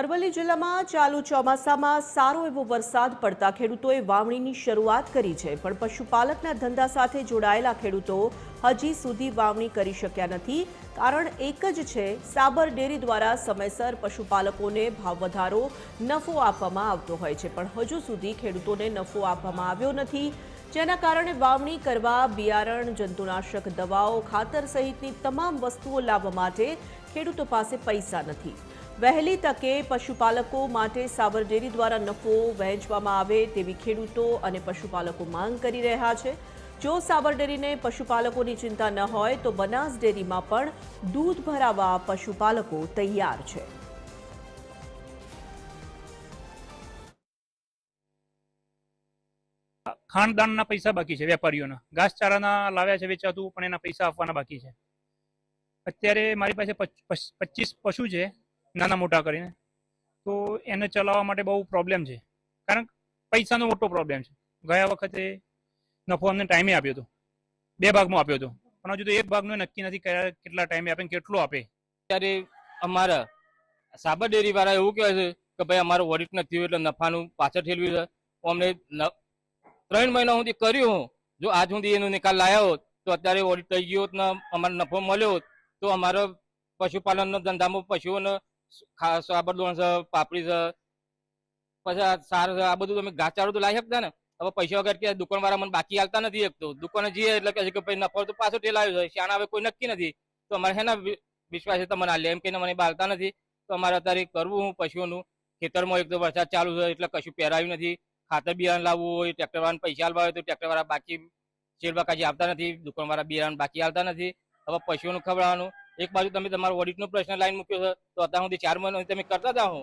અરવલ્લી જિલ્લામાં ચાલુ ચોમાસામાં સારો એવો વરસાદ પડતા ખેડૂતોએ વાવણીની શરૂઆત કરી છે, પણ પશુપાલકના ધંધા સાથે જોડાયેલા ખેડૂતો હજી સુધી વાવણી કરી શક્યા નથી. કારણ એક જ છે, સાબર ડેરી દ્વારા સમયસર પશુપાલકોને ભાવ વધારો નફો આપવામાં આવતો હોય છે, પણ હજુ સુધી ખેડૂતોને નફો આપવામાં આવ્યો નથી. જેના કારણે વાવણી કરવા, બિયારણ, જંતુનાશક દવાઓ, ખાતર સહિતની તમામ વસ્તુઓ લાવવા માટે ખેડૂતો પાસે પૈસા નથી. વહેલી તકે પશુપાલકો માટે સાબર ડેરી દ્વારા નફો વહેંચવામાં આવે તેવી ખેડૂતો અને પશુપાલકો માંગ કરી રહ્યા છે. જો સાબર ડેરીને પશુપાલકોની ચિંતા ન હોય તો બનાસ ડેરીમાં પણ દૂધ ભરાવા પશુપાલકો તૈયાર છે. ખાણદાનના પૈસા બાકી છે, વેપારીઓના. ઘાસચારાના લાવ્યા છે, વેચાતું, પણ એના પૈસા આપવાના બાકી છે. અત્યારે મારી પાસે પચીસ પશુ છે. નાના મોટા કરીને. તો એને ચલાવવા માટે બહુ પ્રોબ્લેમ છે. કારણ પૈસાનો મોટો પ્રોબ્લેમ છે. ગયા વખતે નફો અમને ટાઈમે આપ્યો હતો. બે ભાગમાં આપ્યો હતો. પણ હજુ તો એક ભાગનું નક્કી નથી કયા કેટલા ટાઈમે આપે કેટલો આપે. ત્યારે અમારા સાબર ડેરી વાળા એવું કહે છે કે ભાઈ અમારો ઓડિટ નથી થયું એટલે નફાનું પાછળ ઠેલવ્યું છે. અમને ત્રણ મહિના સુધી કર્યું હું. જો આજ સુધી એનો નિકાલ લાવ્યો હોત, તો અત્યારે ઓડિટ થઈ ગયો હોત ને અમારો નફો મળ્યો હોત, તો અમારો પશુપાલનનો ધંધામાં પશુઓને સાબર દોણ છે પાપડી છે, પછી સાર છે, આ બધું તમે ઘાસચારો તો લાવી શકતા ને? હવે પૈસા વગર કે દુકાનવાળા મને બાકી આવતા નથી એક તો. દુકાને જઈએ એટલે કહે છે કે ભાઈ, નફો તો પાછો ઠેલાવ્યો છે શાણા હવે કોઈ નક્કી નથી. તો અમારે હેના વિ- વિશ્વાસે તમને આ એમ કહીને મને બાળતા નથી. તો અમારે અત્યારે કરવું હું પશુઓનું. ખેતરમાં એક તો વરસાદ ચાલુ છે, એટલે કશું પહેરાયું નથી. ખાતર બિયારણ લાવવું હોય, ટ્રેક્ટરવાળાને પૈસા આલવા હોય તો ટ્રેક્ટરવાળા બાકી શેરવા કાજી આવતા નથી. દુકાનવાળા બિયારણ બાકી આવતા નથી. હવે પશુઓનું ખવડાવવાનું. એક બાજુ તમે તમારો ઓડિટનો પ્રશ્ન લાઈન મૂક્યો છે, તો અત્યાર સુધી ચાર મહિના તમે કરતા જાઓ